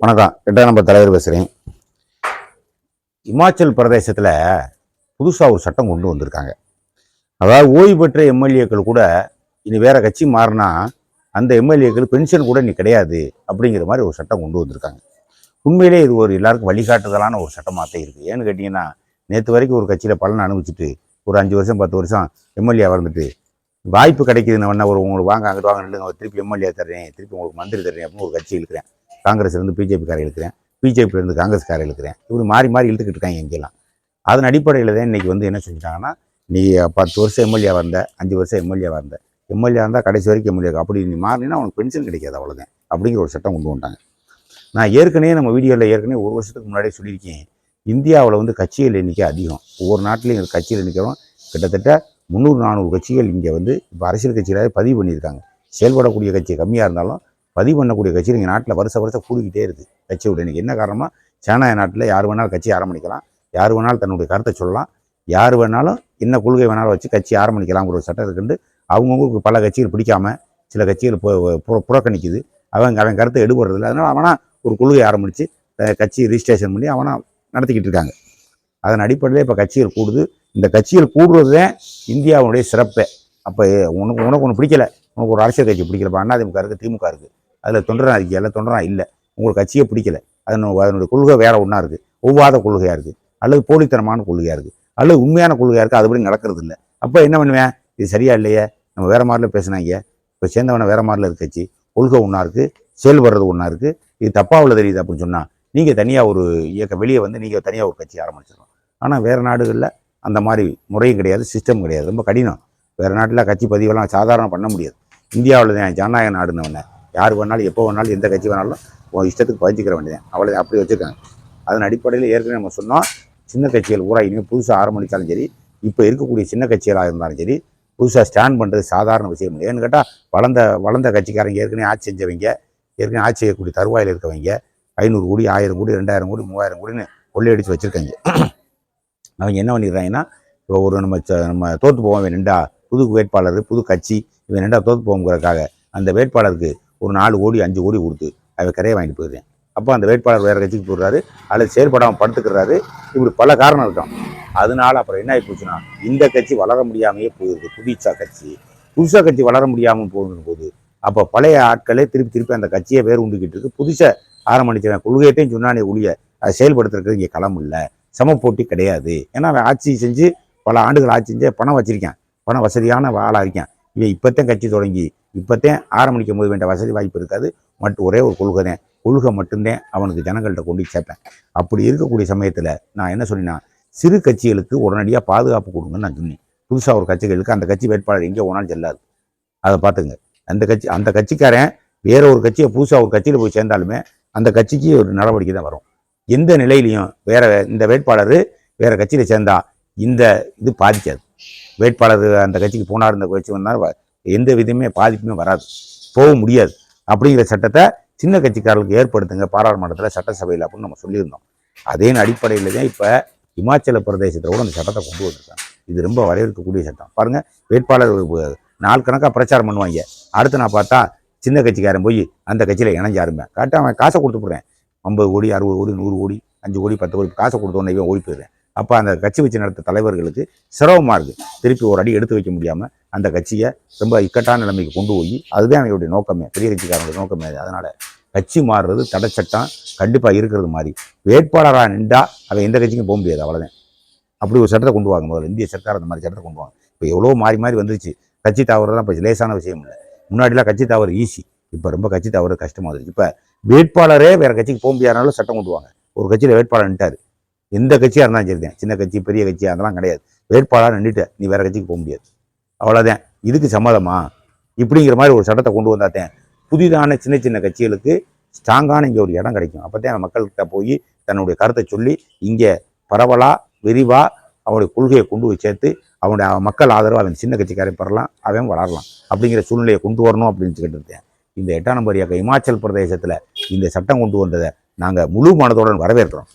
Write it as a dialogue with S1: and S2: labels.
S1: வணக்கம். எட்டாம் நம்பர் தலைவர் பேசுகிறேன் இமாச்சல் பிரதேசத்தில் புதுசாக ஒரு சட்டம் கொண்டு வந்திருக்காங்க. அதாவது ஓய்வு பெற்ற எம்எல்ஏக்கள் கூட இனி வேற கட்சி மாறினா அந்த எம்எல்ஏக்கள் பென்ஷன் கூட இனி கிடையாது அப்படிங்கிற மாதிரி ஒரு சட்டம் கொண்டு வந்திருக்காங்க. உண்மையிலே இது ஒரு எல்லாருக்கும் வழிகாட்டுதலான ஒரு சட்டமாக தான் இருக்குது ஏன்னு கேட்டிங்கன்னா நேற்று வரைக்கும் ஒரு கட்சியில் பலன் அனுபவிச்சுட்டு ஒரு அஞ்சு வருஷம் பத்து வருஷம் எம்எல்ஏ வந்துட்டு வாய்ப்பு கிடைக்குதுன்னு வேணா ஒரு உங்களுக்கு வாங்க அங்கிட்டு வாங்க நில்லுங்க திருப்பி எம்எல்ஏ தர்றேன் திருப்பி உங்களுக்கு மந்திரி தர்றேன் அப்படின்னு ஒரு கட்சி இருக்கிறேன். காங்கிரஸ்லேருந்து பிஜேபி காரை இழுக்கிறேன். பிஜேபியிலேருந்து காங்கிரஸ் காரை இழுக்கிறேன். இப்படி மாறி மாறி இழுத்துக்கிட்டு இருக்காங்க எங்கெல்லாம் அதன் அடிப்படையில் தான் இன்றைக்கி வந்து என்ன செஞ்சுட்டாங்கன்னா நீ பத்து வருஷம் எம்எல்ஏ வந்த அஞ்சு வருஷம் எம்எல்ஏ வந்த எம்எல்ஏ இருந்தால் கடைசி வரைக்கும் எம்எல்ஏ அப்படி நீ மாறினா உனக்கு பென்ஷன் கிடைக்காது அவ்வளோதான் அப்படிங்கிற ஒரு சட்டம் கொண்டு வந்துட்டாங்க. நான் ஏற்கனவே நம்ம வீடியோவில் ஏற்கனவே ஒரு வருஷத்துக்கு முன்னாடியே சொல்லியிருக்கேன். இந்தியாவில் வந்து கட்சிகள் எண்ணிக்கை அதிகம். ஒவ்வொரு நாட்டிலையும் கட்சியில் நிற்கவும் கிட்டத்தட்ட முந்நூறு நானூறு கட்சிகள் இங்கே வந்து இப்போ அரசியல் கட்சிகளாக பதிவு பண்ணியிருக்காங்க. செயல்படக்கூடிய கட்சி கம்மியாக இருந்தாலும் பதிவு பண்ணக்கூடிய கட்சிகள் இங்கே நாட்டில் வருஷ வருஷம் கூடிக்கிட்டே இருக்குது. கட்சியோட இன்றைக்கி என்ன காரணமாக சேனாய நாட்டில் யார் வேணாலும் கட்சி ஆரம்பிக்கலாம் யார் வேணாலும் தன்னுடைய கருத்தை சொல்லலாம். யார் வேணாலும் என்ன கொள்கை வேணாலும் வச்சு கட்சி ஆரம்பிக்கலாங்கிற ஒரு சட்டம் இருக்குண்டு அவங்கவுங்களுக்கு பல கட்சிகள் பிடிக்காம சில கட்சிகள் புறக்கணிக்குது. அவன் அவன் கருத்தை எடுபடுறதில்ல அதனால் அவனா ஒரு கொள்கை ஆரம்பித்து கட்சி ரிஜிஸ்ட்ரேஷன் பண்ணி அவனா நடத்திக்கிட்டு இருக்காங்க. அதன் அடிப்படையில் இப்போ கட்சிகள் கூடுது. இந்த கட்சிகள் கூடுறது தான் இந்தியாவுடைய சிறப்பே. அப்போ உனக்கு உனக்கு ஒன்று பிடிக்கல. உனக்கு ஒரு அரசியல் கட்சி பிடிக்கலப்பா. அதிமுக இருக்குது திமுக இருக்குது அதில் தொண்டரா இருக்கியா தொண்டரா இல்லை. உங்களுக்கு கட்சியே பிடிக்கல. அதனு அதனுடைய கொள்கை வேற ஒன்றா இருக்குது ஒவ்வாத கொள்கையாக இருக்குது அல்லது போலித்தனமான கொள்கையாக இருக்குது அல்லது உண்மையான கொள்கையாக இருக்குது அதுபடி நடக்கிறது இல்லை. அப்போ என்ன பண்ணுவேன்? இது சரியா இல்லையே? நம்ம வேற மாதிரில பேசுனாங்க. இப்போ சேர்ந்தவனை வேற மாதிரில இருக்கச்சு கட்சி. கொள்கை ஒன்றா இருக்குது செயல்படுறது ஒன்றா இருக்குது இது தப்பாக உள்ள தெரியுது அப்படின்னு சொன்னால் நீங்கள் தனியாக ஒரு இயக்க வெளியே வந்து நீங்கள் தனியாக ஒரு கட்சி ஆரம்பிச்சிடலாம் ஆனால் வேறு நாடுகளில் அந்த மாதிரி முறையும் கிடையாது சிஸ்டம் கிடையாது. ரொம்ப கடினம். வேறு நாட்டில் கட்சி பதிவெல்லாம் சாதாரண பண்ண முடியாது. இந்தியாவில் ஜனநாயக நாடுன்னு யார் வேணாலும் எப்போ வேணாலும் எந்த கட்சி வேணாலும் உன் இஷ்டத்துக்கு பதிஞ்சிக்கிற வேண்டியதான் அவ்வளோ அப்படி வச்சுருக்காங்க. அதன் அடிப்படையில் ஏற்கனவே நம்ம சொன்னோம் சின்ன கட்சிகள் பூரா இனிமேல் புதுசாக ஆரம்பித்தாலும் சரி இப்போ இருக்கக்கூடிய சின்ன கட்சிகளாக இருந்தாலும் சரி புதுசாக ஸ்டாண்ட் பண்ணுறது சாதாரண விஷயம் இல்லை. ஏன்னு கேட்டால் வளர்ந்த வளர்ந்த கட்சிக்காரங்க ஏற்கனவே ஆட்சி செஞ்சவங்க ஏற்கனவே ஆட்சி செய்யக்கூடிய தருவாயில் இருக்கவங்க ஐநூறு கோடி ஆயிரம் கோடி ரெண்டாயிரம் கோடி மூவாயிரம் கோடின்னு கொள்ளையடிச்சு வச்சுருக்காங்க. அவங்க என்ன பண்ணிடுறாங்கன்னா இப்போ ஒரு நம்ம நம்ம தோற்று போவோம் இவன் ரெண்டா புது வேட்பாளர் புது கட்சி இவன் ரெண்டா தோற்று போவோங்கிறதுக்காக அந்த வேட்பாளருக்கு ஒரு நாலு கோடி அஞ்சு கோடி கொடுத்து அவன் கரையை வாங்கிட்டு போயிடுறேன். அப்போ அந்த வேட்பாளர் வேறு கட்சிக்கு போடுறாரு அல்லது செயல்படாமல் படுத்துக்கிறாரு. இப்படி பல காரணம் இருக்கும். அதனால அப்புறம் என்ன ஆகி போச்சுன்னா இந்த கட்சி வளர முடியாமையே போயிடுது. புதுசா கட்சி. புதுசா கட்சி வளர முடியாமல் போகிற போது அப்போ பழைய ஆட்களே திருப்பி திருப்பி அந்த கட்சியை வேறு உண்டுக்கிட்டு இருக்கு. புதுசாக ஆரம்பிச்சவன் கொள்கையத்தையும் சொன்னானே ஒழிய அதை செயல்படுத்துறதுக்கு இங்கே களம் இல்லை. சம போட்டி கிடையாது. ஏன்னா அவன் ஆட்சி செஞ்சு பல ஆண்டுகள் ஆட்சி செஞ்சு பணம் வச்சிருக்கேன். பணம் வசதியான ஆளாக இருக்கேன். இவன் இப்போத்தான் கட்சி தொடங்கி இப்போத்தேன் ஆரம்பிக்கும் போது வேண்டிய வசதி வாய்ப்பு இருக்காது. மட்டும் ஒரே ஒரு கொள்கை தான் கொள்கை மட்டும்தான் அவனுக்கு ஜனங்கள்கிட்ட கொண்டு சேர்ப்பேன். அப்படி இருக்கக்கூடிய சமயத்தில் நான் என்ன சொன்னேன்னா சிறு கட்சிகளுக்கு உடனடியாக பாதுகாப்பு கொடுங்கன்னு நான் சொன்னேன். புதுசாக ஒரு கட்சிகளுக்கு அந்த கட்சி வேட்பாளர் எங்கே போனாலும் செல்லாது. அதை பார்த்துங்க அந்த கட்சி அந்த கட்சிக்காரன் வேற ஒரு கட்சியை புதுசாக ஒரு கட்சியில் போய் சேர்ந்தாலுமே அந்த கட்சிக்கு ஒரு நடவடிக்கை தான் வரும். எந்த நிலையிலையும் வேற இந்த வேட்பாளர் வேற கட்சியில் சேர்ந்தா இந்த இது பாதிக்காது. வேட்பாளர் அந்த கட்சிக்கு போனார் இந்த கட்சி வந்தால் எந்த விதமே பாதிப்புமே வராது. போக முடியாது. அப்படிங்கிற சட்டத்தை சின்ன கட்சிக்காரர்களுக்கு ஏற்படுத்துங்க. பாராளுமன்றத்தில் சட்டசபையில் அப்படின்னு நம்ம சொல்லியிருந்தோம். அதே அடிப்படையில் தான் இப்போ இமாச்சல பிரதேசத்தில் கூட அந்த சட்டத்தை கொண்டு வந்திருக்காங்க. இது ரொம்ப வரவேற்கக்கூடிய சட்டம். பாருங்கள் வேட்பாளர் நாள் கணக்காக பிரச்சாரம் பண்ணுவாங்க. அடுத்து நான் பார்த்தா சின்ன கட்சிக்காரன் போய் அந்த கட்சியில் இணைஞ்சு ஆரம்பேன் கரெக்டாக அவன் காசை கொடுத்து போடுறேன். ஐம்பது கோடி அறுபது கோடி நூறு கோடி அஞ்சு கோடி பத்து கோடி காசை கொடுத்தோன்னே ஓடி போயிடுறேன். அப்போ அந்த கட்சி வச்சு நடத்த தலைவர்களுக்கு சிரமமாக இருக்குது திருப்பி ஒரு அடி எடுத்து வைக்க முடியாமல் அந்த கட்சியை ரொம்ப இக்கட்டான நிலைமைக்கு கொண்டு போய் அதுதான் என்னுடைய நோக்கமே. பெரிய கட்சிக்காரங்களுடைய நோக்கமே அதனால் கட்சி மாறுறது தடை சட்டம் கண்டிப்பாக இருக்கிறது மாதிரி. வேட்பாளராக நின்றா அவன் எந்த கட்சிக்கும் போக முடியாது அவ்வளோதான் அப்படி ஒரு சட்டத்தை கொண்டு வாங்க. முதல்ல இந்திய சர்க்கார் அந்த மாதிரி சட்டத்தை கொண்டு வாங்க. இப்போ எவ்வளோ மாறி மாறி வந்துருச்சு. கட்சி தவறுதான் இப்போ லேசான விஷயம் இல்லை. முன்னாடிலாம் கட்சி தவறு ஈஸி. இப்போ ரொம்ப கட்சி தவறு கஷ்டமாக இருந்துச்சு இப்போ வேட்பாளரே வேறு கட்சிக்கு போக முடியாதனாலும் சட்டம் கொண்டு வாங்க ஒரு கட்சியில் வேட்பாளர் நின்ட்டார். எந்த கட்சியாக இருந்தாலும் சரி தான் சின்ன கட்சி பெரிய கட்சி அதெல்லாம் கிடையாது. வேட்பாளர் நின்றுட்டு நீ வேறு கட்சிக்கு போக முடியாது. அவ்வளோதான் இதுக்கு சம்மதமா? இப்படிங்கிற மாதிரி ஒரு சட்டத்தை கொண்டு வந்தாத்தேன் புதிதான சின்ன சின்ன கட்சிகளுக்கு ஸ்ட்ராங்கான இங்கே ஒரு இடம் கிடைக்கும். அப்போ தான் மக்கள்கிட்ட போய் தன்னுடைய கருத்தை சொல்லி இங்கே பரவலாக விரிவாக அவனுடைய கொள்கையை கொண்டு போய் சேர்த்து அவனுடைய மக்கள் ஆதரவு அவன் சின்ன கட்சிக்காரை பெறலாம் அவன் வளரலாம் அப்படிங்கிற சூழ்நிலையை கொண்டு வரணும் அப்படின்னு சொல்லிட்டு இருந்தேன் இந்த எட்டாம் நம்பர் இயக்கம் இமாச்சல் பிரதேசத்தில் இந்த சட்டம் கொண்டு வந்ததை நாங்கள் முழு மனதுடன் வரவேற்கிறோம்.